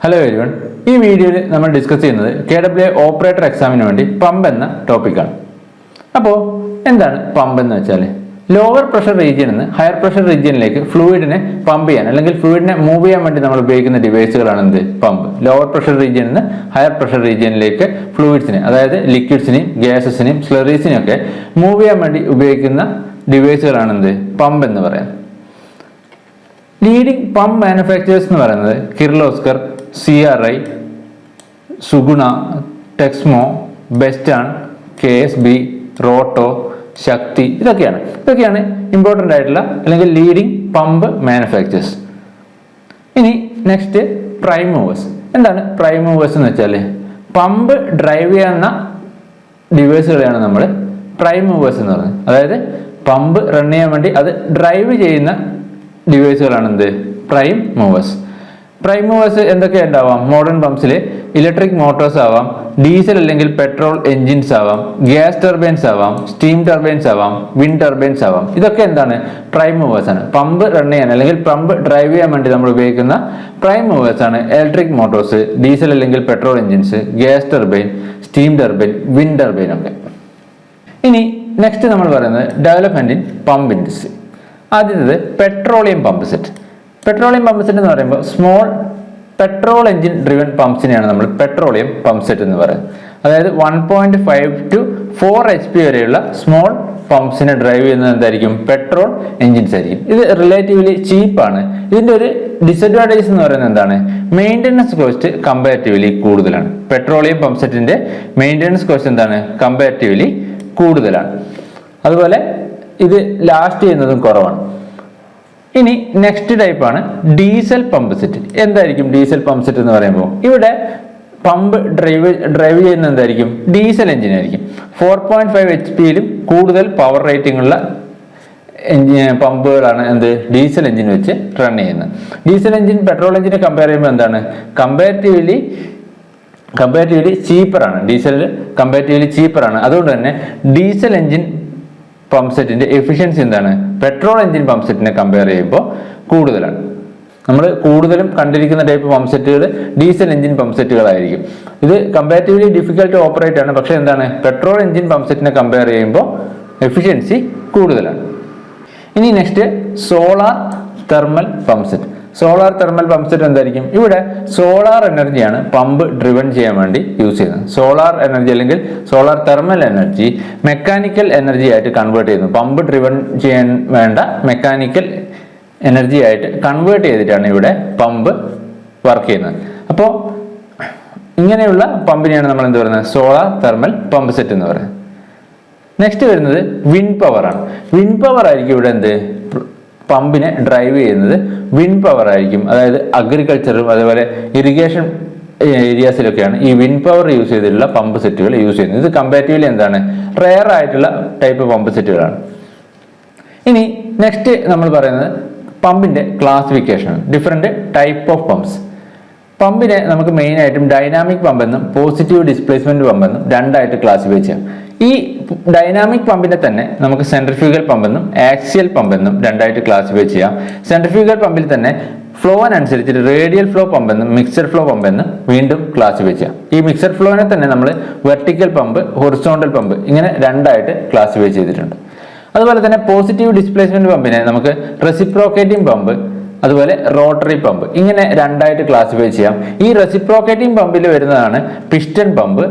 Hello everyone ഈ വീഡിയോയിൽ നമ്മൾ ഡിസ്കസ് ചെയ്യുന്നത് കെ ഡബ്ല്യു ഓപ്പറേറ്റർ എക്സാമിന് വേണ്ടി പമ്പ് എന്ന ടോപ്പിക്കാണ് അപ്പോൾ എന്താണ് പമ്പ് എന്ന് വെച്ചാൽ ലോവർ പ്രഷർ റീജിയനിൽ നിന്ന് ഹയർ പ്രഷർ റീജിയനിലേക്ക് ഫ്ലൂയിഡിനെ പമ്പ് ചെയ്യാൻ അല്ലെങ്കിൽ ഫ്ലൂയിഡിനെ മൂവ് ചെയ്യാൻ വേണ്ടി നമ്മൾ ഉപയോഗിക്കുന്ന ഡിവൈസുകളാണ് എന്ത്? പമ്പ് ലോവർ പ്രഷർ റീജിയനിൽ നിന്ന് ഹയർ പ്രഷർ റീജിയനിലേക്ക് ഫ്ലൂയിഡ്സിനെ അതായത് ലിക്വിഡ്സിനെയും ഗ്യാസസിനെയും സ്ലറീസിനെയും ഒക്കെ മൂവ് ചെയ്യാൻ വേണ്ടി ഉപയോഗിക്കുന്ന ഡിവൈസുകളാണ് എന്ത്? പമ്പ് എന്ന് പറയാം ലീഡിംഗ് പമ്പ് മാനുഫാക്ചറേഴ്സ് എന്ന് പറയുന്നത് Kirloskar C R I Suguna Texmo ബെസ്റ്റാൺ K S B Roto Shakti ഇതൊക്കെയാണ്. ഇതൊക്കെയാണ് ഇമ്പോർട്ടന്റ് ആയിട്ടുള്ള അല്ലെങ്കിൽ ലീഡിംഗ് പമ്പ് മാനുഫാക്ചേഴ്സ് ഇനി നെക്സ്റ്റ് പ്രൈം മൂവേഴ്സ് എന്താണ് പ്രൈം മൂവേഴ്സ് എന്ന് വെച്ചാൽ പമ്പ് ഡ്രൈവ് ചെയ്യുന്ന ഡിവൈസുകളെയാണ് നമ്മൾ പ്രൈം മൂവേഴ്സ് എന്ന് പറയുന്നത് അതായത് പമ്പ് റൺ ചെയ്യാൻ വേണ്ടി അത് ഡ്രൈവ് ചെയ്യുന്ന ഡിവൈസുകളാണ് എന്ത്? പ്രൈം മൂവേഴ്സ് പ്രൈം മൂവേഴ്സ് എന്തൊക്കെ ഉണ്ടാവാം? മോഡേൺ പമ്പ്സിൽ ഇലക്ട്രിക് മോട്ടോഴ്സ് ആവാം ഡീസൽ അല്ലെങ്കിൽ പെട്രോൾ എഞ്ചിൻസ് ആവാം ഗ്യാസ് ടർബൈൻസ് ആവാം സ്റ്റീം ടർബൈൻസ് ആവാം വിൻഡ് ടർബൈൻസ് ആവാം. ഇതൊക്കെ എന്താണ്? പ്രൈം മൂവേഴ്സ് ആണ്. പമ്പ് റൺ ചെയ്യാൻ അല്ലെങ്കിൽ പമ്പ് ഡ്രൈവ് ചെയ്യാൻ വേണ്ടി നമ്മൾ ഉപയോഗിക്കുന്ന പ്രൈം മൂവേഴ്സ് ആണ് ഇലക്ട്രിക് മോട്ടോഴ്സ് ഡീസൽ അല്ലെങ്കിൽ petrol engines gas turbine steam turbine wind turbine ഒക്കെ. ഇനി നെക്സ്റ്റ് നമ്മൾ പറയുന്നത് ഡെവലപ്മെന്റ് ഇൻ പമ്പ് ഇൻഡസ്ട്രി ആദ്യത്തേത് petroleum pump set petroleum pump set എന്ന് പറയുമ്പോൾ സ്മോൾ പെട്രോൾ എഞ്ചിൻ ഡ്രിവൻ പമ്പ്സിനെയാണ് നമ്മൾ പെട്രോളിയം പമ്പ് സെറ്റ് എന്ന് പറയുന്നത്. അതായത് one point five two four H P വരെയുള്ള സ്മോൾ പമ്പ്സിനെ ഡ്രൈവ് ചെയ്യുന്നത് എന്തായിരിക്കും? പെട്രോൾ എഞ്ചിൻസ് ആയിരിക്കും. ഇത് റിലേറ്റീവ്ലി ചീപ്പാണ് ഇതിന്റെ ഒരു ഡിസഡ്വാന്റേജ് എന്ന് പറയുന്നത് എന്താണ്? മെയിന്റനൻസ് കോസ്റ്റ് കമ്പാരിറ്റീവ്ലി കൂടുതലാണ്. പെട്രോളിയം പമ്പ് സെറ്റിന്റെ മെയിന്റനൻസ് കോസ്റ്റ് എന്താണ്? കമ്പാരിറ്റീവ്ലി കൂടുതലാണ്. അതുപോലെ ഇത് ലാസ്റ്റ് ചെയ്യുന്നതും കുറവാണ്. ഇനി നെക്സ്റ്റ് ടൈപ്പ് ആണ് ഡീസൽ പമ്പ് സെറ്റ് എന്തായിരിക്കും ഡീസൽ പമ്പ് സെറ്റ് എന്ന് പറയുമ്പോൾ ഇവിടെ പമ്പ് ഡ്രൈവ് ഡ്രൈവ് ചെയ്യുന്ന എന്തായിരിക്കും? ഡീസൽ എഞ്ചിൻ ആയിരിക്കും. ഫോർ പോയിന്റ് ഫൈവ് എച്ച് പിയിലും കൂടുതൽ പവർ റേറ്റിംഗ് ഉള്ള എഞ്ചിൻ പമ്പുകളാണ് എന്ത്? ഡീസൽ എഞ്ചിൻ വെച്ച് റൺ ചെയ്യുന്നത്. ഡീസൽ എഞ്ചിൻ പെട്രോൾ എഞ്ചിനെ കമ്പയർ ചെയ്യുമ്പോൾ എന്താണ്? കമ്പാരിറ്റീവ്ലി കമ്പാരിറ്റീവ്ലി ചീപ്പറാണ് ഡീസൽ കമ്പാരിറ്റീവ്ലി ചീപ്പറാണ് അതുകൊണ്ട് തന്നെ ഡീസൽ എഞ്ചിൻ പമ്പ് സെറ്റിന്റെ എഫിഷ്യൻസി എന്താണ്? പെട്രോൾ എഞ്ചിൻ പമ്പ് സെറ്റിനെ കമ്പയർ ചെയ്യുമ്പോൾ കൂടുതലാണ്. നമ്മൾ കൂടുതലും കണ്ടിരിക്കുന്ന ടൈപ്പ് പമ്പ് സെറ്റുകൾ ഡീസൽ എഞ്ചിൻ പമ്പ് സെറ്റുകളായിരിക്കും ഇത് കമ്പാരിറ്റീവ്ലി ഡിഫിക്കൽട്ട് ഓപ്പറേറ്റ് ആണ്. പക്ഷേ എന്താണ്? പെട്രോൾ എഞ്ചിൻ പമ്പ് സെറ്റിനെ കമ്പയർ ചെയ്യുമ്പോൾ എഫിഷ്യൻസി കൂടുതലാണ്. ഇനി next solar thermal pump set solar thermal pump set എന്തായിരിക്കും? ഇവിടെ സോളാർ എനർജിയാണ് പമ്പ് ഡ്രിവൺ ചെയ്യാൻ വേണ്ടി യൂസ് ചെയ്യുന്നത്. സോളാർ എനർജി അല്ലെങ്കിൽ solar thermal energy mechanical energy ആയിട്ട് കൺവേർട്ട് ചെയ്യുന്നു. പമ്പ് ഡ്രിവൺ ചെയ്യാൻ വേണ്ട മെക്കാനിക്കൽ എനർജി ആയിട്ട് കൺവേർട്ട് ചെയ്തിട്ടാണ് ഇവിടെ പമ്പ് വർക്ക് ചെയ്യുന്നത്. അപ്പോൾ ഇങ്ങനെയുള്ള പമ്പിനെയാണ് നമ്മൾ എന്ത് പറയുന്നത്? സോളാർ തെർമൽ പമ്പ് സെറ്റ് എന്ന് പറയുന്നത്. നെക്സ്റ്റ് വരുന്നത് വിൻ പവർ ആണ്. വിൻഡ് പവർ ആയിരിക്കും ഇവിടെ എന്ത്? പമ്പിനെ ഡ്രൈവ് ചെയ്യുന്നത് വിൻ പവർ ആയിരിക്കും. അതായത് അഗ്രികൾച്ചറും അതേപോലെ ഇറിഗേഷൻ ഏരിയാസിലൊക്കെയാണ് ഈ വിൻ പവർ യൂസ് ചെയ്തിട്ടുള്ള പമ്പ് സെറ്റുകൾ യൂസ് ചെയ്യുന്നത്. ഇത് കമ്പാരിറ്റീവ്ലി എന്താണ്? റെയർ ആയിട്ടുള്ള ടൈപ്പ് പമ്പ് സെറ്റുകളാണ്. ഇനി നെക്സ്റ്റ് നമ്മൾ പറയുന്നത് പമ്പിന്റെ classification different type of pumps പമ്പിനെ നമുക്ക് മെയിൻ ആയിട്ടും ഡൈനാമിക് പമ്പ് എന്നും പോസിറ്റീവ് ഡിസ്പ്ലേസ്മെന്റ് പമ്പ് എന്നും രണ്ടായിട്ട് ക്ലാസിഫൈ ചെയ്യാം. ഈ ഡൈനാമിക് പമ്പിനെ തന്നെ നമുക്ക് സെൻട്രിഫ്യൂഗൽ പമ്പെന്നും ആക്സിയൽ പമ്പെന്നും രണ്ടായിട്ട് ക്ലാസിഫൈ ചെയ്യാം. സെൻട്രിഫ്യൂഗൽ പമ്പിൽ തന്നെ ഫ്ലോ ഫ്ലോവിനനുസരിച്ചിട്ട് റേഡിയൽ ഫ്ലോ പമ്പെന്നും മിക്സഡ് ഫ്ലോ പമ്പെന്നും വീണ്ടും ക്ലാസിഫൈ ചെയ്യാം. ഈ മിക്സർ ഫ്ലോവിനെ തന്നെ നമ്മൾ വെർട്ടിക്കൽ പമ്പ് ഹൊറിസോണ്ടൽ പമ്പ് ഇങ്ങനെ രണ്ടായിട്ട് ക്ലാസിഫൈ ചെയ്തിട്ടുണ്ട്. അതുപോലെ തന്നെ പോസിറ്റീവ് ഡിസ്പ്ലേസ്മെന്റ് പമ്പിനെ നമുക്ക് റെസിപ്രോക്കേറ്റിംഗ് പമ്പ് അതുപോലെ റോട്ടറി പമ്പ് ഇങ്ങനെ രണ്ടായിട്ട് ക്ലാസിഫൈ ചെയ്യാം. ഈ റെസിപ്രോക്കേറ്റിംഗ് പമ്പിൽ വരുന്നതാണ് പിസ്റ്റൺ പമ്പ്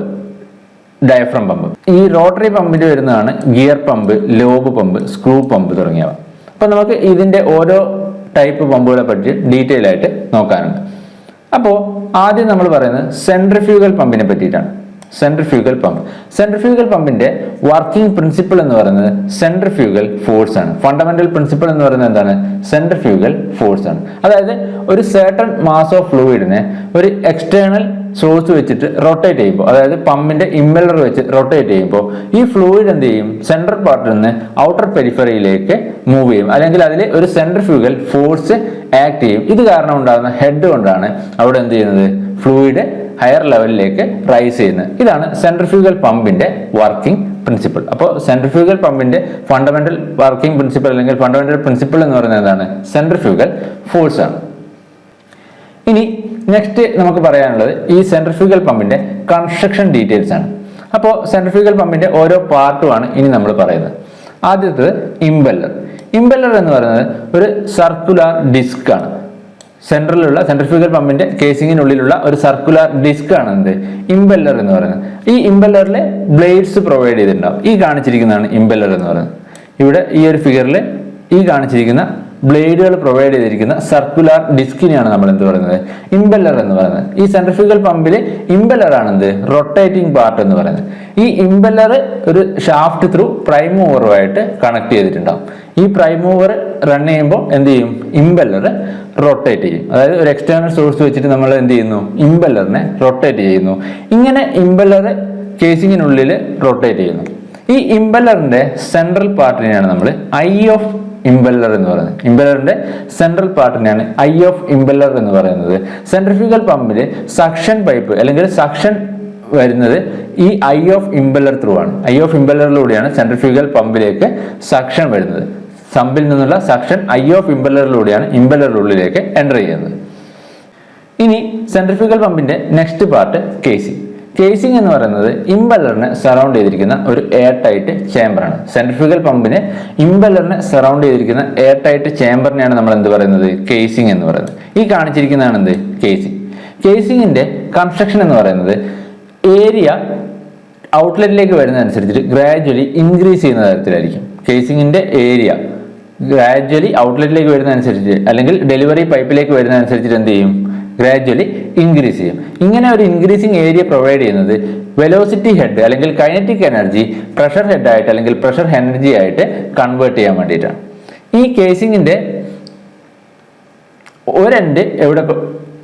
ഡയഫ്രം പമ്പ് ഈ റോട്ടറി പമ്പിൽ വരുന്നതാണ് gear pump lobe pump screw pump തുടങ്ങിയവ. അപ്പൊ നമുക്ക് ഇതിന്റെ ഓരോ ടൈപ്പ് പമ്പുകളെ പറ്റി ഡീറ്റെയിൽ ആയിട്ട് നോക്കാനുണ്ട്. അപ്പോൾ ആദ്യം നമ്മൾ പറയുന്നത് സെൻട്രിഫ്യൂഗൽ പമ്പിനെ പറ്റിയിട്ടാണ്. സെൻട്രിഫ്യൂഗൽ പമ്പ് സെൻട്രിഫ്യൂഗൽ പമ്പിന്റെ വർക്കിംഗ് പ്രിൻസിപ്പിൾ എന്ന് പറയുന്നത് സെൻട്രിഫ്യൂഗൽ ഫോഴ്സ് ആണ്. ഫണ്ടമെന്റൽ പ്രിൻസിപ്പിൾ എന്ന് പറയുന്നത് എന്താണ്? സെൻട്രിഫ്യൂഗൽ ഫോഴ്സ് ആണ്. അതായത് ഒരു സേർട്ടൺ മാസ് ഓഫ് ഫ്ലൂയിഡിനെ ഒരു എക്സ്റ്റേണൽ സോഴ്സ് വെച്ചിട്ട് റൊട്ടേറ്റ് ചെയ്യുമ്പോൾ അതായത് പമ്പിന്റെ ഇമ്മലർ വെച്ച് റൊട്ടേറ്റ് ചെയ്യുമ്പോൾ ഈ ഫ്ലൂയിഡ് എന്ത് ചെയ്യും? സെൻട്രൽ പാർട്ടിൽ നിന്ന് ഔട്ടർ പെരിഫറിയിലേക്ക് മൂവ് ചെയ്യും. അല്ലെങ്കിൽ അതിൽ ഒരു സെൻട്രൽ ഫ്യൂഗൽ ഫോഴ്സ് ആക്ട് ചെയ്യും. ഇത് കാരണം ഉണ്ടാകുന്ന ഹെഡ് കൊണ്ടാണ് അവിടെ എന്ത് ചെയ്യുന്നത്? ഫ്ലൂയിഡ് ഹയർ ലെവലിലേക്ക് റൈസ് ചെയ്യുന്നത്. ഇതാണ് സെൻട്രിഫ്യൂഗൽ പമ്പിന്റെ വർക്കിംഗ് പ്രിൻസിപ്പിൾ അപ്പോൾ സെൻട്രിഫ്യൂഗൽ പമ്പിന്റെ ഫണ്ടമെന്റൽ വർക്കിംഗ് പ്രിൻസിപ്പിൾ അല്ലെങ്കിൽ ഫണ്ടമെന്റൽ പ്രിൻസിപ്പിൾ എന്ന് പറയുന്നത് എന്താണ്? സെൻട്രിഫ്യൂഗൽ ഫോഴ്സ് ആണ്. ഇനി നെക്സ്റ്റ് നമുക്ക് പറയാനുള്ളത് ഈ സെൻട്രിഫ്യൂഗൽ പമ്പിന്റെ കൺസ്ട്രക്ഷൻ ഡീറ്റെയിൽസ് ആണ്. അപ്പോൾ സെൻട്രിഫ്യൂഗൽ പമ്പിന്റെ ഓരോ പാർട്ടുമാണ് ഇനി നമ്മൾ പറയുന്നത്. ആദ്യത്തത് ഇംബല്ലർ ഇംബല്ലർ എന്ന് പറയുന്നത് ഒരു സർക്കുലർ ഡിസ്ക് ആണ്. സെൻട്രലിലുള്ള സെൻട്രിഫ്യൂഗൽ പമ്പിന്റെ കേസിങ്ങിനുള്ളിലുള്ള ഒരു സർക്കുലർ ഡിസ്ക് ആണ് എന്ത്? ഇംബല്ലർ എന്ന് പറയുന്നത്. ഈ ഇംബല്ലറിലെ ബ്ലേഡ്സ് പ്രൊവൈഡ് ചെയ്തിട്ടുണ്ടാവും. ഈ കാണിച്ചിരിക്കുന്നതാണ് ഇംബല്ലർ എന്ന് പറയുന്നത്. ഇവിടെ ഈ ഒരു ഫിഗറിൽ ഈ കാണിച്ചിരിക്കുന്ന ബ്ലേഡുകൾ പ്രൊവൈഡ് ചെയ്തിരിക്കുന്ന സർക്കുലർ ഡിസ്കിനെയാണ് നമ്മൾ എന്ത് പറയുന്നത്? ഇമ്പല്ലർ എന്ന് പറയുന്നത്. ഈ സെൻട്രിഫ്യൂഗൽ പമ്പിൽ ഇമ്പല്ലർ ആണ് എന്ത് റൊട്ടേറ്റിംഗ് പാർട്ട് എന്ന് പറയുന്നത്. ഈ ഇമ്പല്ലർ ഒരു ഷാഫ്റ്റ് ത്രൂ പ്രൈം മൂവറുമായിട്ട് കണക്ട് ചെയ്തിട്ടുണ്ടാവും. ഈ പ്രൈം മൂവർ റൺ ചെയ്യുമ്പോൾ എന്ത് ചെയ്യും? ഇമ്പല്ലർ റൊട്ടേറ്റ് ചെയ്യും. അതായത് ഒരു എക്സ്റ്റേണൽ സോഴ്സ് വെച്ചിട്ട് നമ്മൾ എന്ത് ചെയ്യുന്നു? ഇമ്പല്ലറിനെ റൊട്ടേറ്റ് ചെയ്യുന്നു. ഇങ്ങനെ ഇമ്പല്ലർ കേസിങ്ങിനുള്ളിൽ റൊട്ടേറ്റ് ചെയ്യുന്നു. ഈ ഇമ്പല്ലറിന്റെ സെൻട്രൽ പാർട്ടിനെയാണ് നമ്മൾ ഐ ഓഫ് ഇംബെല്ലർ എന്ന് പറയുന്നത്. ഇംബെല്ലറിന്റെ സെൻട്രൽ പാർട്ടിനെയാണ് ഐ ഓഫ് ഇംബെല്ലർ എന്ന് പറയുന്നത്. സെൻട്രിഫ്യൂഗൽ പമ്പിൽ സക്ഷൻ പൈപ്പ് അല്ലെങ്കിൽ സക്ഷൻ വരുന്നത് ഈ ഐ ഓഫ് ഇംബെല്ലർ ത്രൂ ആണ്. ഐ ഓഫ് ഇംബെല്ലറിലൂടെയാണ് സെൻട്രിഫ്യൂഗൽ പമ്പിലേക്ക് സക്ഷൻ വരുന്നത്. സമ്പിൽ നിന്നുള്ള സക്ഷൻ ഐ ഓഫ് ഇംബെല്ലറിലൂടെയാണ് ഇംബെല്ലറിനുള്ളിലേക്ക് എന്റർ ചെയ്യുന്നത്. ഇനി സെൻട്രിഫ്യൂഗൽ പമ്പിന്റെ നെക്സ്റ്റ് പാർട്ട് കേസിംഗ് കേസിംഗ് എന്ന് പറയുന്നത് ഇംബല്ലറിനെ സറൗണ്ട് ചെയ്തിരിക്കുന്ന ഒരു എയർ ടൈറ്റ് ചേംബറാണ് സെൻട്രിഫ്യൂഗൽ പമ്പിനെ ഇംബല്ലറിനെ സറൗണ്ട് ചെയ്തിരിക്കുന്ന എയർ ടൈറ്റ് ചേംബറിനെയാണ് നമ്മൾ എന്ത് പറയുന്നത്? കേസിംഗ് എന്ന് പറയുന്നത്. ഈ കാണിച്ചിരിക്കുന്നതാണ് എന്ത്? കേസിംഗ് കേസിംഗിന്റെ കൺസ്ട്രക്ഷൻ എന്ന് പറയുന്നത് ഏരിയ ഔട്ട്ലെറ്റിലേക്ക് വരുന്നതനുസരിച്ചിട്ട് ഗ്രാജ്വലി ഇൻക്രീസ് ചെയ്യുന്ന തരത്തിലായിരിക്കും. കേസിംഗിന്റെ ഏരിയ ഗ്രാജ്വലി ഔട്ട്ലെറ്റിലേക്ക് വരുന്നതനുസരിച്ച് അല്ലെങ്കിൽ ഡെലിവറി പൈപ്പിലേക്ക് വരുന്നതനുസരിച്ചിട്ട് എന്ത് ചെയ്യും? ഗ്രാജുവലി ഇൻക്രീസ് ചെയ്യും. ഇങ്ങനെ ഒരു ഇൻക്രീസിങ് ഏരിയ പ്രൊവൈഡ് ചെയ്യുന്നത് വെലോസിറ്റി ഹെഡ് അല്ലെങ്കിൽ കൈനറ്റിക് എനർജി പ്രഷർ ഹെഡ് ആയിട്ട് അല്ലെങ്കിൽ പ്രഷർ എനർജി ആയിട്ട് കൺവേർട്ട് ചെയ്യാൻ വേണ്ടിയിട്ടാണ്. ഈ കേസിങ്ങിന്റെ ഒരെൻഡ് എവിടെ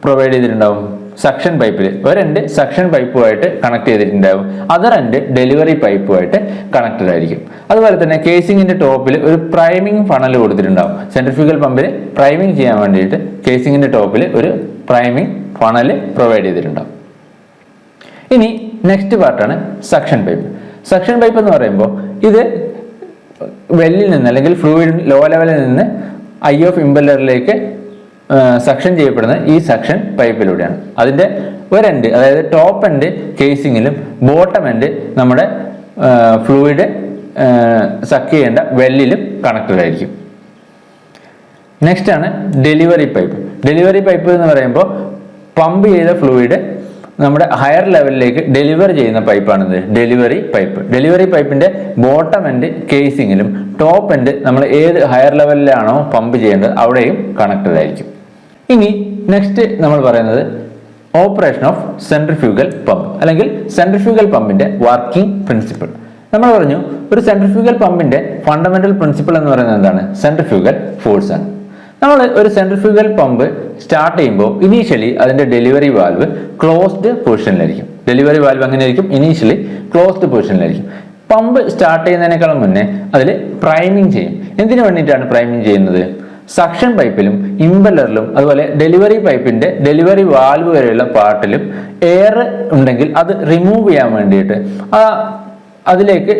പ്രൊവൈഡ് ചെയ്തിട്ടുണ്ടാവും? സക്ഷൻ പൈപ്പിൽ ഒരെൻഡ് സക്ഷൻ പൈപ്പുമായിട്ട് കണക്ട് ചെയ്തിട്ടുണ്ടാവും. അതർ എൻഡ് ഡെലിവറി പൈപ്പുമായിട്ട് കണക്റ്റഡ് ആയിരിക്കും. അതുപോലെ തന്നെ കേസിങ്ങിന്റെ ടോപ്പിൽ ഒരു പ്രൈമിംഗ് ഫണൽ കൊടുത്തിട്ടുണ്ടാവും. സെൻട്രിഫ്യൂഗൽ പമ്പിൽ പ്രൈമിംഗ് ചെയ്യാൻ വേണ്ടിയിട്ട് കേസിങ്ങിന്റെ ടോപ്പിൽ ഒരു പ്രൈമിംഗ് ഫണൽ പ്രൊവൈഡ് ചെയ്തിട്ടുണ്ടാവും. ഇനി നെക്സ്റ്റ് പാർട്ടാണ് സക്ഷൻ പൈപ്പ് സക്ഷൻ പൈപ്പ് എന്ന് പറയുമ്പോൾ ഇത് വെല്ലിൽ നിന്ന് അല്ലെങ്കിൽ ഫ്ലൂയിഡ് ലോ ലെവലിൽ നിന്ന് ഐ ഓഫ് ഇമ്പല്ലറിലേക്ക് സക്ഷൻ ചെയ്യപ്പെടുന്നത് ഈ സക്ഷൻ പൈപ്പിലൂടെയാണ് അതിന്റെ ഒരെൻഡ് അതായത് ടോപ്പ് എൻഡ് കേസിങ്ങിലും ബോട്ടം എൻഡ് നമ്മുടെ ഫ്ലൂയിഡ് സക്ക് ചെയ്യേണ്ട വെല്ലിലും കണക്റ്റഡ് ആയിരിക്കും. നെക്സ്റ്റ് ആണ് ഡെലിവറി പൈപ്പ് ഡെലിവറി പൈപ്പ് എന്ന് പറയുമ്പോൾ പമ്പ് ചെയ്ത ഫ്ലൂയിഡ് നമ്മുടെ ഹയർ ലെവലിലേക്ക് ഡെലിവർ ചെയ്യുന്ന പൈപ്പാണിത് ഡെലിവറി പൈപ്പ് ഡെലിവറി പൈപ്പിന്റെ ബോട്ടം എൻഡ് കേസിങ്ങിലും ടോപ്പ് എൻഡ് നമ്മൾ ഏത് ഹയർ ലെവലിലാണോ പമ്പ് ചെയ്യേണ്ടത് അവിടെയും കണക്റ്റഡ് ആയിരിക്കും. ഇനി നെക്സ്റ്റ് നമ്മൾ പറയുന്നത് ഓപ്പറേഷൻ ഓഫ് സെൻട്രിഫ്യൂഗൽ പമ്പ് അല്ലെങ്കിൽ സെൻട്രിഫ്യൂഗൽ പമ്പിന്റെ വർക്കിംഗ് പ്രിൻസിപ്പിൾ നമ്മൾ പറഞ്ഞു ഒരു സെൻട്രിഫ്യൂഗൽ പമ്പിന്റെ ഫണ്ടമെന്റൽ പ്രിൻസിപ്പിൾ എന്ന് പറയുന്നത് എന്താണ്? സെൻട്രിഫ്യൂഗൽ ഫോഴ്സ് ആണ്. നമ്മൾ ഒരു സെൻട്രിഫ്യൂഗൽ പമ്പ് സ്റ്റാർട്ട് ചെയ്യുമ്പോൾ ഇനീഷ്യലി അതിന്റെ ഡെലിവറി വാൽവ് ക്ലോസ്ഡ് പൊസിഷനിലായിരിക്കും ഡെലിവറി വാൽവ് എങ്ങനെയായിരിക്കും ഇനീഷ്യലി ക്ലോസ്ഡ് പൊസിഷനിലായിരിക്കും പമ്പ് സ്റ്റാർട്ട് ചെയ്യുന്നതിനേക്കാളും മുന്നേ അതിൽ പ്രൈമിങ് ചെയ്യും. എന്തിനു വേണ്ടിയിട്ടാണ് പ്രൈമിങ് ചെയ്യുന്നത്? സക്ഷൻ പൈപ്പിലും ഇമ്പലറിലും അതുപോലെ ഡെലിവറി പൈപ്പിന്റെ ഡെലിവറി വാൽവ് വരെയുള്ള പാർട്ടിലും എയർ ഉണ്ടെങ്കിൽ അത് റിമൂവ് ചെയ്യാൻ വേണ്ടിയിട്ട് ആ അതിലേക്ക്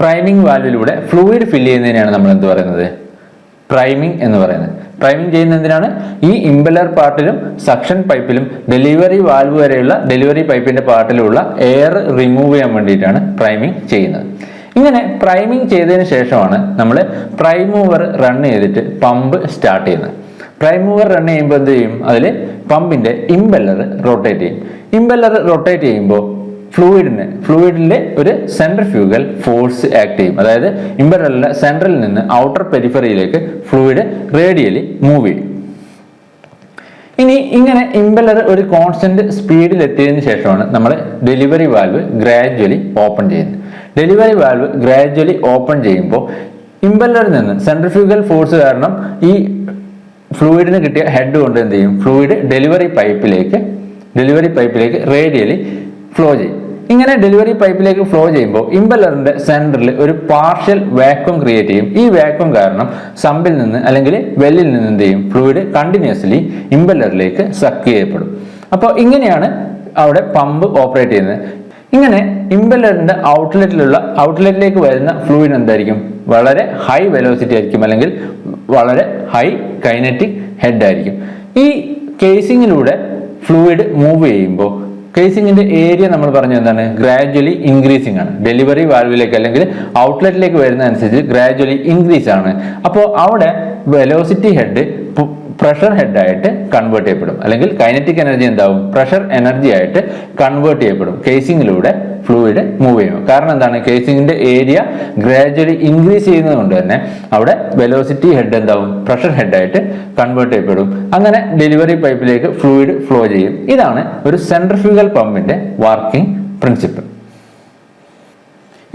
പ്രൈമിംഗ് വാൽവിലൂടെ ഫ്ലൂയിഡ് ഫില്ല് ചെയ്യുന്നതിനാണ് നമ്മൾ എന്ത് പറയുന്നത്? പ്രൈമിംഗ് എന്ന് പറയുന്നത്. പ്രൈമിംഗ് ചെയ്യുന്ന എന്തിനാണ്? ഈ ഇമ്പലർ പാർട്ടിലും സക്ഷൻ പൈപ്പിലും ഡെലിവറി വാൽവ് വരെയുള്ള ഡെലിവറി പൈപ്പിന്റെ പാർട്ടിലുള്ള എയർ റിമൂവ് ചെയ്യാൻ വേണ്ടിയിട്ടാണ് പ്രൈമിംഗ് ചെയ്യുന്നത്. ഇങ്ങനെ പ്രൈമിംഗ് ചെയ്തതിന് ശേഷമാണ് നമ്മൾ പ്രൈമൂവർ റൺ ചെയ്തിട്ട് പമ്പ് സ്റ്റാർട്ട് ചെയ്യുന്നത്. പ്രൈമൂവർ റൺ ചെയ്യുമ്പോൾ എന്ത് ചെയ്യും? അതിൽ പമ്പിന്റെ ഇമ്പല്ലർ റൊട്ടേറ്റ് ചെയ്യും. ഇമ്പല്ലർ റൊട്ടേറ്റ് ചെയ്യുമ്പോൾ ഫ്ലൂയിഡിന് ഫ്ലൂയിഡിലെ ഒരു സെൻട്രിഫ്യൂഗൽ ഫോഴ്സ് ആക്ട് ചെയ്യും. അതായത് ഇമ്പറലിന്റെ സെൻട്രലിൽ നിന്ന് ഔട്ടർ പെരിഫറിയിലേക്ക് ഫ്ലൂയിഡ് റേഡിയലി മൂവ് ചെയ്യും. ഇനി ഇങ്ങനെ ഇമ്പലർ ഒരു കോൺസ്റ്റന്റ് സ്പീഡിൽ എത്തിയതിനു ശേഷമാണ് നമ്മൾ ഡെലിവറി വാൽവ് ഗ്രാജ്വലി ഓപ്പൺ ചെയ്യുന്നത്. ഡെലിവറി വാൽവ് ഗ്രാജ്വലി ഓപ്പൺ ചെയ്യുമ്പോൾ ഇമ്പല്ലറിൽ നിന്ന് സെൻട്രിഫ്യൂഗൽ ഫോഴ്സ് കാരണം ഈ ഫ്ലൂയിഡിന് കിട്ടിയ ഹെഡ് കൊണ്ട് എന്ത് ചെയ്യും? ഫ്ലൂയിഡ് ഡെലിവറി പൈപ്പിലേക്ക് ഡെലിവറി പൈപ്പിലേക്ക് റേഡിയലി ഫ്ലോ ചെയ്യും. ഇങ്ങനെ ഡെലിവറി പൈപ്പിലേക്ക് ഫ്ലോ ചെയ്യുമ്പോൾ ഇമ്പല്ലറിന്റെ സെന്ററിൽ ഒരു പാർഷ്യൽ വാക്വം ക്രിയേറ്റ് ചെയ്യും. ഈ വാക്വം കാരണം സമ്പിൽ നിന്ന് അല്ലെങ്കിൽ വെല്ലിൽ നിന്ന് എന്ത് ചെയ്യും? ഫ്ലൂയിഡ് കണ്ടിന്യൂസ്ലി ഇമ്പല്ലറിലേക്ക് സക്ക് ചെയ്യപ്പെടും. അപ്പോൾ ഇങ്ങനെയാണ് അവിടെ പമ്പ് ഓപ്പറേറ്റ് ചെയ്യുന്നത്. ഇങ്ങനെ ഇമ്പല്ലറിന്റെ ഔട്ട്ലെറ്റിലുള്ള ഔട്ട്ലെറ്റിലേക്ക് വരുന്ന ഫ്ലൂയിഡ് എന്തായിരിക്കും? വളരെ ഹൈ വെലോസിറ്റി ആയിരിക്കും അല്ലെങ്കിൽ വളരെ ഹൈ കൈനറ്റിക് ഹെഡ് ആയിരിക്കും. ഈ കേസിങ്ങിലൂടെ ഫ്ലൂയിഡ് മൂവ് ചെയ്യുമ്പോൾ കേസിങ്ങിന്റെ ഏരിയ നമ്മൾ പറഞ്ഞ എന്താണ്? ഗ്രാജ്വലി ഇൻക്രീസിംഗ് ആണ്. ഡെലിവറി വാൽവിലേക്ക് അല്ലെങ്കിൽ ഔട്ട്ലെറ്റിലേക്ക് വരുന്ന അനുസരിച്ച് ഗ്രാജ്വലി ഇൻക്രീസ് ആണ്. അപ്പോൾ അവിടെ വെലോസിറ്റി ഹെഡ് പ്രഷർ ഹെഡ് ആയിട്ട് കൺവേർട്ട് ചെയ്യപ്പെടും. അല്ലെങ്കിൽ കൈനറ്റിക് എനർജി എന്താവും? പ്രഷർ എനർജി ആയിട്ട് കൺവേർട്ട് ചെയ്യപ്പെടും. കേസിങ്ങിലൂടെ ഫ്ലൂയിഡ് മൂവ് ചെയ്യും കാരണം എന്താണ്? കേസിങ്ങിന്റെ ഏരിയ ഗ്രാജുവലി ഇൻക്രീസ് ചെയ്യുന്നത് കൊണ്ട് തന്നെ അവിടെ വെലോസിറ്റി ഹെഡ് എന്താവും? പ്രഷർ ഹെഡായിട്ട് കൺവേർട്ട് ചെയ്യപ്പെടും. അങ്ങനെ ഡെലിവറി പൈപ്പിലേക്ക് ഫ്ലൂയിഡ് ഫ്ലോ ചെയ്യും. ഇതാണ് ഒരു സെൻട്രിഫ്യൂഗൽ പമ്പിന്റെ വർക്കിംഗ് പ്രിൻസിപ്പിൾ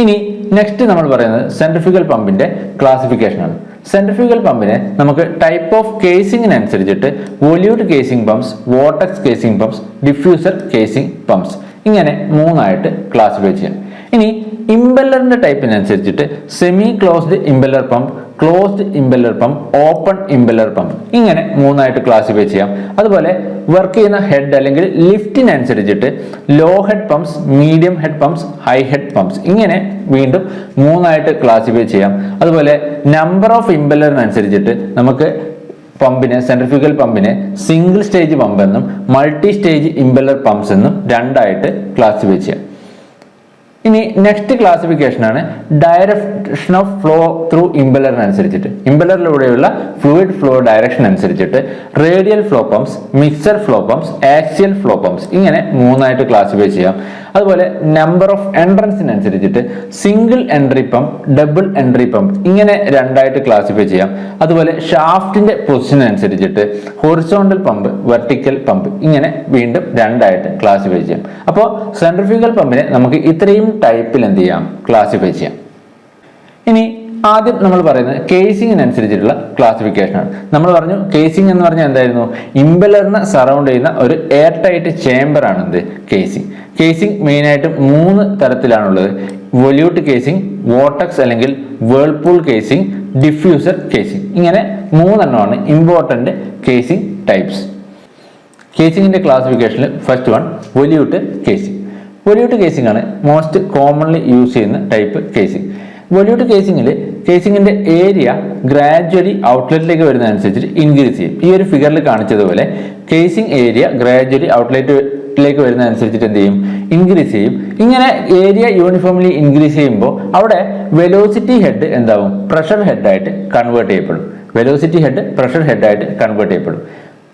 ഇനി നെക്സ്റ്റ് നമ്മൾ പറയുന്നത് സെൻട്രിഫ്യൂഗൽ പമ്പിന്റെ ക്ലാസിഫിക്കേഷൻ ആണ്. സെൻട്രിഫ്യൂഗൽ പമ്പിനെ നമുക്ക് type of കേസിങ്ങിനനുസരിച്ചിട്ട് volute casing pumps vortex casing pumps diffuser casing pumps ഇങ്ങനെ മൂന്നായിട്ട് ക്ലാസിഫൈ ചെയ്യാം. ഇനി ഇമ്പല്ലറിന്റെ ടൈപ്പിനനുസരിച്ചിട്ട് semi closed impeller pump closed impeller pump open impeller pump ഇങ്ങനെ മൂന്നായിട്ട് ക്ലാസിഫൈ ചെയ്യാം. അതുപോലെ വർക്ക് ചെയ്യുന്ന ഹെഡ് അല്ലെങ്കിൽ ലിഫ്റ്റിനനുസരിച്ചിട്ട് low head pumps medium head pumps high head pumps ഇങ്ങനെ വീണ്ടും മൂന്നായിട്ട് ക്ലാസിഫൈ ചെയ്യാം. അതുപോലെ നമ്പർ ഓഫ് ഇമ്പല്ലറിനനുസരിച്ചിട്ട് നമുക്ക് പമ്പിനെ സെൻട്രിഫ്യൂഗൽ പമ്പിനെ സിംഗിൾ സ്റ്റേജ് പമ്പ് എന്നും മൾട്ടി സ്റ്റേജ് ഇമ്പല്ലർ പമ്പ്സ് എന്നും രണ്ടായിട്ട് ക്ലാസിഫൈ ചെയ്യാം. ഇനി നെക്സ്റ്റ് ക്ലാസിഫിക്കേഷൻ ആണ് ഡയറക്ഷൻ ഓഫ് ഫ്ലോ ത്രൂ ഇമ്പലറിനനുസരിച്ചിട്ട് ഇമ്പലറിലൂടെയുള്ള ഫ്ലൂയിഡ് ഫ്ലോ ഡയറക്ഷൻ അനുസരിച്ചിട്ട് radial flow pumps mixer flow pumps axial flow pumps ഇങ്ങനെ മൂന്നായിട്ട് ക്ലാസിഫൈ ചെയ്യാം. അതുപോലെ number of എൻട്രൻസിനനുസരിച്ചിട്ട് single entry pump double entry pump ഇങ്ങനെ രണ്ടായിട്ട് ക്ലാസിഫൈ ചെയ്യാം. അതുപോലെ ഷാഫ്റ്റിന്റെ പൊസിഷൻ അനുസരിച്ചിട്ട് ഹൊറിസോണ്ടൽ പമ്പ് വെർട്ടിക്കൽ പമ്പ് ഇങ്ങനെ വീണ്ടും രണ്ടായിട്ട് ക്ലാസിഫൈ ചെയ്യാം. അപ്പോൾ സെൻട്രിഫ്യൂഗൽ പമ്പിനെ നമുക്ക് ഇത്രയും ടൈപ്പിൽ എന്ത് ചെയ്യാം? ക്ലാസിഫൈ ചെയ്യാം. ഇനി ആദ്യം നമ്മൾ പറയുന്നത് കേസിങ്ങിനനുസരിച്ചിട്ടുള്ള ക്ലാസിഫിക്കേഷനാണ് നമ്മൾ പറഞ്ഞു കേസിംഗ് എന്ന് പറഞ്ഞാൽ എന്തായിരുന്നു? ഇമ്പലറിനെ സറൗണ്ട് ചെയ്യുന്ന ഒരു എയർ ടൈറ്റ് ചേംബർ ആണ് എന്ത് കേസിംഗ് കേസിംഗ് മെയിനായിട്ട് മൂന്ന് തരത്തിലാണുള്ളത്. വൊല്യൂട്ട് കേസിംഗ് വോട്ടക്സ് അല്ലെങ്കിൽ വേൾപൂൾ കേസിംഗ് ഡിഫ്യൂസർ കേസിംഗ് ഇങ്ങനെ മൂന്നെണ്ണമാണ് ഇമ്പോർട്ടന്റ് കേസിംഗ് ടൈപ്സ് കേസിങ്ങിന്റെ ക്ലാസിഫിക്കേഷനിൽ first one volute casing volute casing ആണ് മോസ്റ്റ് കോമൺലി യൂസ് ചെയ്യുന്ന ടൈപ്പ് കേസിംഗ് വൊല്യൂട്ട് കേസിങ്ങിൽ കേസിങ്ങിന്റെ ഏരിയ ഗ്രാജ്വലി ഔട്ട്ലെറ്റിലേക്ക് വരുന്നതനുസരിച്ച് ഇൻക്രീസ് ചെയ്യും. ഈ ഒരു ഫിഗറിൽ കാണിച്ചതുപോലെ കേസിംഗ് ഏരിയ ഗ്രാജുവലി വരുന്ന അനുസരിച്ചിട്ട് എന്ത് ചെയ്യും? ഇൻക്രീസ് ചെയ്യും. ഇങ്ങനെ ഏരിയ യൂണിഫോംലി ഇൻക്രീസ് ചെയ്യുമ്പോൾ അവിടെ വെലോസിറ്റി ഹെഡ് എന്താവും? പ്രഷർ ഹെഡായിട്ട് കൺവേർട്ട് ചെയ്യപ്പെടും. വെലോസിറ്റി ഹെഡ് പ്രഷർ ഹെഡായിട്ട് കൺവേർട്ട് ചെയ്യപ്പെടും.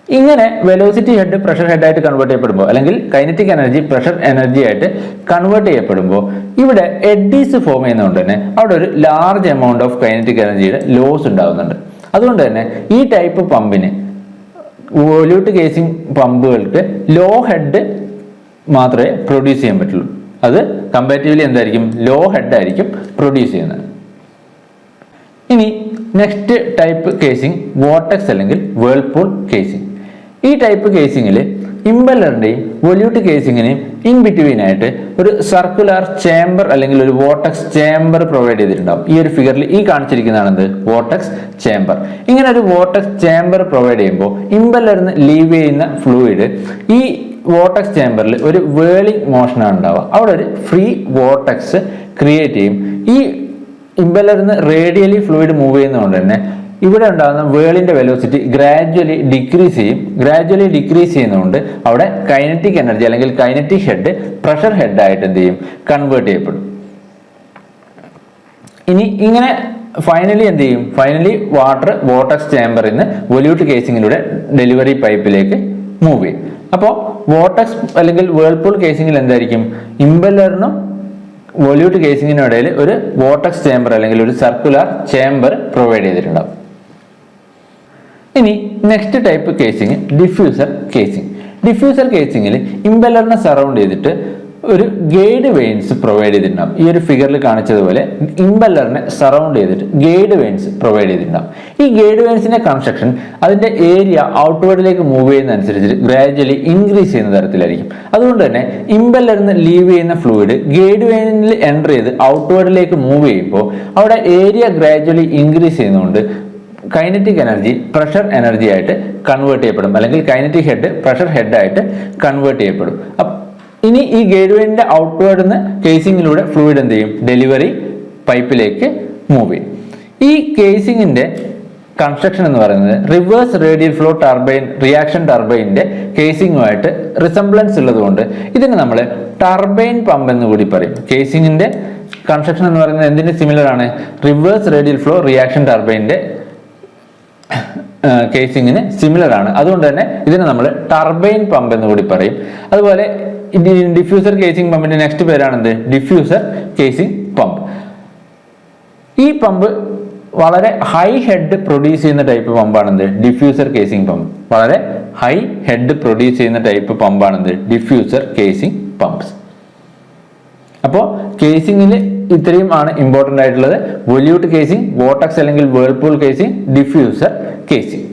ഇങ്ങനെ വെലോസിറ്റി ഹെഡ് പ്രഷർ ഹെഡായിട്ട് കൺവേർട്ട് ചെയ്യപ്പെടുമ്പോൾ അല്ലെങ്കിൽ കൈനറ്റിക് എനർജി പ്രഷർ എനർജി ആയിട്ട് കൺവേർട്ട് ചെയ്യപ്പെടുമ്പോൾ ഇവിടെ എഡ്ഡീസ് ഫോം ചെയ്യുന്നതുകൊണ്ട് തന്നെ അവിടെ ഒരു ലാർജ് എമൗണ്ട് ഓഫ് കൈനറ്റിക് എനർജിയുടെ ലോസ് ഉണ്ടാകുന്നുണ്ട് അതുകൊണ്ട് തന്നെ ഈ ടൈപ്പ് പമ്പിന് വോല്യൂട്ട് കേസിംഗ് പമ്പുകൾക്ക് ലോ ഹെഡ് മാത്രമേ പ്രൊഡ്യൂസ് ചെയ്യാൻ പറ്റുള്ളൂ. അത് കമ്പാരിറ്റീവ്ലി എന്തായിരിക്കും? ലോ ഹെഡ് ആയിരിക്കും പ്രൊഡ്യൂസ് ചെയ്യുന്നത്. ഇനി നെക്സ്റ്റ് ടൈപ്പ് കേസിംഗ് വോട്ടക്സ് അല്ലെങ്കിൽ വേൾപൂൾ കേസിംഗ് ഈ ടൈപ്പ് കേസിങ്ങിൽ ഇമ്പല്ലറിന്റെയും വൊല്യൂട്ട് കേസിങ്ങിനെയും ഇൻ ബിറ്റ്വീൻ ആയിട്ട് ഒരു സർക്കുലർ ചേംബർ അല്ലെങ്കിൽ ഒരു വോട്ടക്സ് ചേംബർ പ്രൊവൈഡ് ചെയ്തിട്ടുണ്ടാവും. ഈ ഒരു ഫിഗറിൽ ഈ കാണിച്ചിരിക്കുന്നതാണ് എന്ത്? വോട്ടക്സ് ചേംബർ ഇങ്ങനെ ഒരു വോട്ടക്സ് ചേംബർ പ്രൊവൈഡ് ചെയ്യുമ്പോൾ ഇമ്പല്ലരുന്ന് ലീവ് ചെയ്യുന്ന ഫ്ലൂയിഡ് ഈ വോട്ടക്സ് ചേംബറിൽ ഒരു വേളിങ് മോഷനാണ് ഉണ്ടാവുക. അവിടെ ഒരു ഫ്രീ വോട്ടക്സ് ക്രിയേറ്റ് ചെയ്യും. ഈ ഇമ്പലറിന്ന് റേഡിയലി ഫ്ലൂയിഡ് മൂവ് ചെയ്യുന്നതുകൊണ്ട് തന്നെ ഇവിടെ ഉണ്ടാകുന്ന വേളിന്റെ വെലോസിറ്റി ഗ്രാജുവലി ഡിക്രീസ് ചെയ്യും. ഗ്രാജുവലി ഡിക്രീസ് ചെയ്യുന്നതുകൊണ്ട് അവിടെ കൈനറ്റിക് എനർജി അല്ലെങ്കിൽ കൈനറ്റിക് ഹെഡ് പ്രഷർ ഹെഡ് ആയിട്ട് എന്ത് ചെയ്യും? കൺവേർട്ട് ചെയ്യപ്പെടും. ഇനി ഇങ്ങനെ ഫൈനലി എന്ത് ചെയ്യും? ഫൈനലി വാട്ടർ വോട്ടക്സ് ചേംബറിൽ നിന്ന് വൊല്യൂട്ട് കേസിങ്ങിലൂടെ ഡെലിവറി പൈപ്പിലേക്ക് മൂവ് ചെയ്യും. അപ്പോൾ വോട്ടക്സ് അല്ലെങ്കിൽ വേൾപൂൾ കേസിങ്ങിൽ എന്തായിരിക്കും? ഇമ്പല്ലറിനും വൊല്യൂട്ട് കേസിങ്ങിനും ഇടയിൽ ഒരു വോട്ടക്സ് ചേംബർ അല്ലെങ്കിൽ ഒരു സർക്കുലർ ചേംബർ പ്രൊവൈഡ് ചെയ്തിട്ടുണ്ടാവും. ഇനി next type casing diffuser casing diffuser കേസിങ്ങിൽ ഇമ്പലറിനെ സറൗണ്ട് ചെയ്തിട്ട് ഒരു ഗൈഡ് വെയിൻസ് പ്രൊവൈഡ് ചെയ്തിട്ടുണ്ടാവും. ഈ ഒരു ഫിഗറിൽ കാണിച്ചതുപോലെ ഇമ്പല്ലറിനെ സറൗണ്ട് ചെയ്തിട്ട് ഗൈഡ് വെയിൻസ് പ്രൊവൈഡ് ചെയ്തിട്ടുണ്ടാവും. ഈ ഗൈഡ് വെയിൻസിന്റെ കൺസ്ട്രക്ഷൻ അതിന്റെ ഏരിയ ഔട്ട്വേർഡിലേക്ക് മൂവ് ചെയ്യുന്ന അനുസരിച്ച് ഗ്രാജുവലി ഇൻക്രീസ് ചെയ്യുന്ന തരത്തിലായിരിക്കും. അതുകൊണ്ട് തന്നെ ഇമ്പല്ലറിന് ലീവ് ചെയ്യുന്ന ഫ്ലൂയിഡ് ഗൈഡ് വെയിനിൽ എന്റർ ചെയ്ത് ഔട്ട്വേർഡിലേക്ക് മൂവ് ചെയ്യുമ്പോൾ അവിടെ ഏരിയ ഗ്രാജുവലി ഇൻക്രീസ് ചെയ്യുന്നതുകൊണ്ട് കൈനറ്റിക് എനർജി പ്രഷർ എനർജി ആയിട്ട് കൺവേർട്ട് ചെയ്യപ്പെടും. അല്ലെങ്കിൽ കൈനറ്റിക് ഹെഡ് പ്രഷർ ഹെഡ് ആയിട്ട് കൺവേർട്ട് ചെയ്യപ്പെടും. ഇനി ഈ ഗേഡ്വേന്റെ ഔട്ട്വേർഡിൽ നിന്ന് കേസിങ്ങിലൂടെ ഫ്ലൂയിഡ് എന്ത് ചെയ്യും? ഡെലിവറി പൈപ്പിലേക്ക് മൂവ് ചെയ്യും. ഈ കേസിങ്ങിന്റെ കൺസ്ട്രക്ഷൻ എന്ന് പറയുന്നത് reverse radial flow turbine reaction ടർബൈനിന്റെ കേസിംഗുമായിട്ട് റിസംബ്ലൻസ് ഉള്ളതുകൊണ്ട് ഇതിന് നമ്മൾ ടർബൈൻ പമ്പ് എന്ന് കൂടി പറയും. കേസിംഗിന്റെ കൺസ്ട്രക്ഷൻ എന്ന് പറയുന്നത് എന്തിന് സിമിലർ ആണ്? റിവേഴ്സ് റേഡിയൽ ഫ്ലോ റിയാക്ഷൻ ടർബൈനിന്റെ കേസിങ്ങിന് സിമിലർ ആണ്. അതുകൊണ്ട് തന്നെ ഇതിനെ നമ്മൾ ടർബൈൻ പമ്പ് എന്ന് കൂടി പറയും. അതുപോലെ ഡിഫ്യൂസർ കേസിംഗ് പമ്പിന്റെ നെക്സ്റ്റ് പേരാണ് പേരാണെന്ത്? ഡിഫ്യൂസർ കേസിംഗ് പമ്പ് ഈ പമ്പ് വളരെ ഹൈ ഹെഡ് പ്രൊഡ്യൂസ് ചെയ്യുന്ന ടൈപ്പ് പമ്പാണെന്ത് ഡിഫ്യൂസർ കേസിംഗ് പമ്പ് വളരെ ഹൈ ഹെഡ് പ്രൊഡ്യൂസ് ചെയ്യുന്ന ടൈപ്പ് പമ്പാണെന്ത് ഡിഫ്യൂസർ കേസിംഗ് പമ്പ്സ് അപ്പോൾ കേസിംഗിൽ ഇത്രയും ആണ് ഇമ്പോർട്ടന്റ് ആയിട്ടുള്ളത്. വൊല്യൂട്ട് കേസിംഗ് വോട്ടക്സ് അല്ലെങ്കിൽ വേൾപൂൾ കേസിംഗ് ഡിഫ്യൂസർ കേസിംഗ്